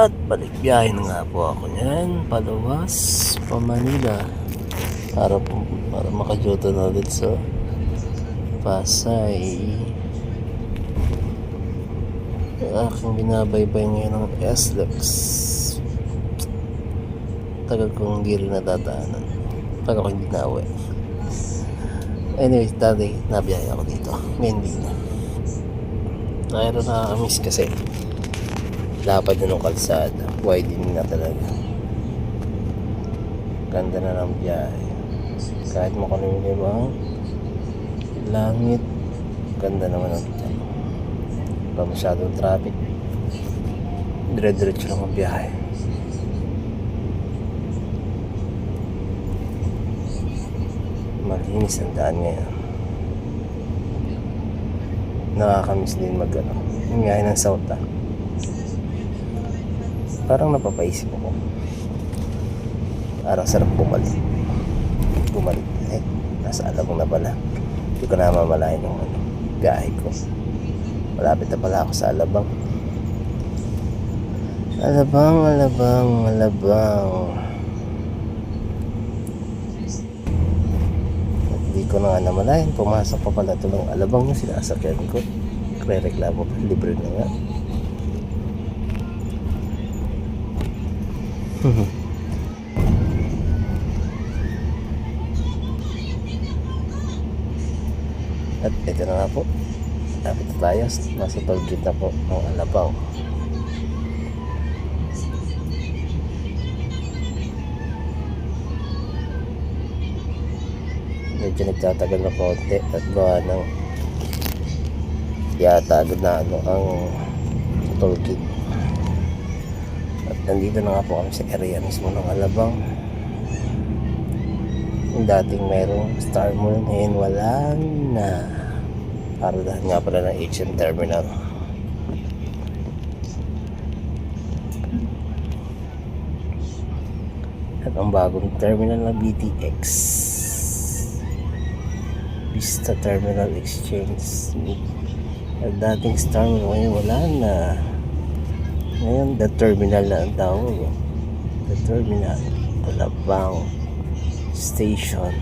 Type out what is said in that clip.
At balik biyahe na nga po ako niyan. Paluwas pa Manila. Para, po, para makajoto na ulit sa Pasay. Aking binabaybay ngayon ng SLEX. Tagal kong hindi rin natataanan. Pag ako hindi na uwi. Anyway, dati nabiyahe ako dito. Ngayon hindi na. Mayroon nakakamiss kasi lapad na ng kalsada. Widening na talaga. Ganda na ng biyahe. Kahit makulimlim ang langit. Ganda naman ang ano. Wala masyadong traffic. Dire-diretso lang ang biyahe. Malinis ang daan ngayon. Nakakamiss din mag ano. Ng South ah. Parang napapaisip ako. Parang sarap bumalik. Bumalik. Eh, nasa alabang na pala. Hindi ko na mamalayan yung ano, gahe ko. Malapit na pala ako sa alabang. Alabang, alabang, alabang. Hindi ko na nga namalayan. Pumasok pa pala ito ng alabang yung sinasakyan ko. Kre-reklamo pa. Libre na nga. At ito na nga po. Lapit na tayo. Nasa na po ng Alabang. Medyo nagtatagal na konti at gawa ng yata doon na ano ang tollgate. Nandito na nga po kami sa area mismo ng Alabang. Yung dating merong Star Mall ngayon wala na. Para dahil nga pala ng HM Terminal. At ang bagong terminal na BTX. Vista Terminal Exchange. At dating Star Mall ngayon wala na. Ngayon, the terminal na ang tawag. eh. The terminal. Alabang Station.